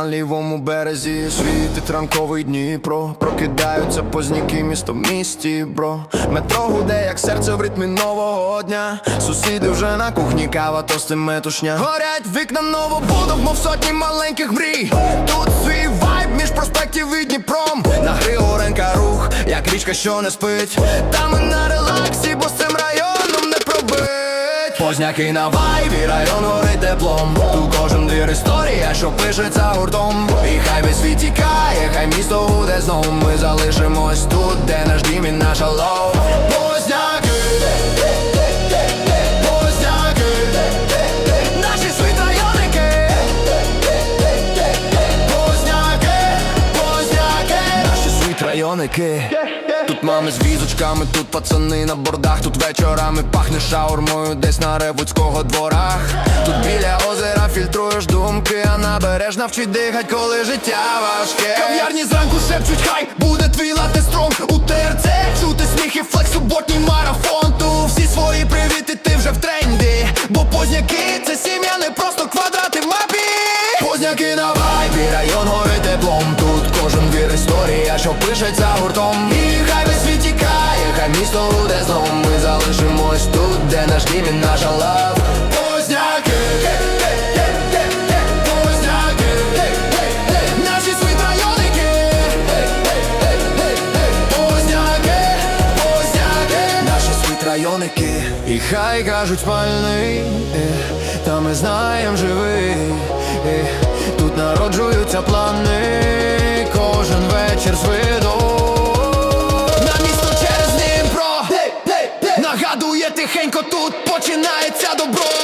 На лівому березі. Світить ранковий Дніпро. Прокидаються позніки місто в місті, бро. Метро гуде, як серце в ритмі нового дня. Сусіди вже на кухні, кава, тости, метушня. Горять вікна новобудов, мов сотні маленьких мрій. Тут свій вайб між проспектів і Дніпром. На Григоренка рух, як річка, що не спить. Та ми на релаксі, бо з цим районом не пробить. Позняки на вайбі, район горить теплом. Тут кожен двір історія, що пишеться гуртом. І хай весь світ тікає, хай місто гуде знов Ми залишимось тут, де наш дім і наша лов. Позняки Позняки Наші світ районики Позняки Позняки Наші світ районики Тут мами з візочками, тут пацани на бордах, тут вечорами пахне шаурмою десь на ревуцького дворах. Тут біля а набережна вчить дихать, коли життя важке. Кав'ярні зранку шепчуть, хай буде твій лати стронг у ТРЦ Чути сміх і флекс, суботній марафон. Ту всі свої привіти, ти вже в тренді. Бо позняки це сім'я, не просто квадрати в мапі. Позняки на вайбі, район горить теплом. Тут кожен двір історія, що пишеться гуртом. І хай весь світ тікає, хай місто буде знов. Ми залишимось тут, де наш дім і наша лав. Наші районики. І хай кажуть спальний, е, та ми знаєм живий. е, Тут народжуються плани, кожен вечір з виду На місто через Дніпро Нагадує тихенько, тут починається добро.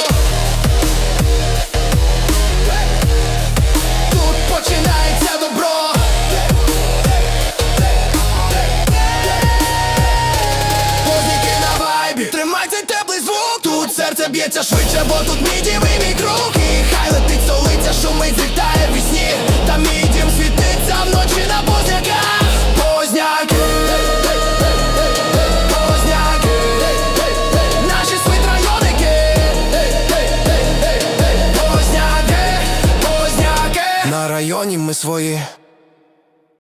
Серце швидше, бо тут мій мій круг І хай летить столиця, шумить, злітає в сні Та мій світиться вночі на позняках. Позняки Позняки Наші світ районики Позняки. На районі ми свої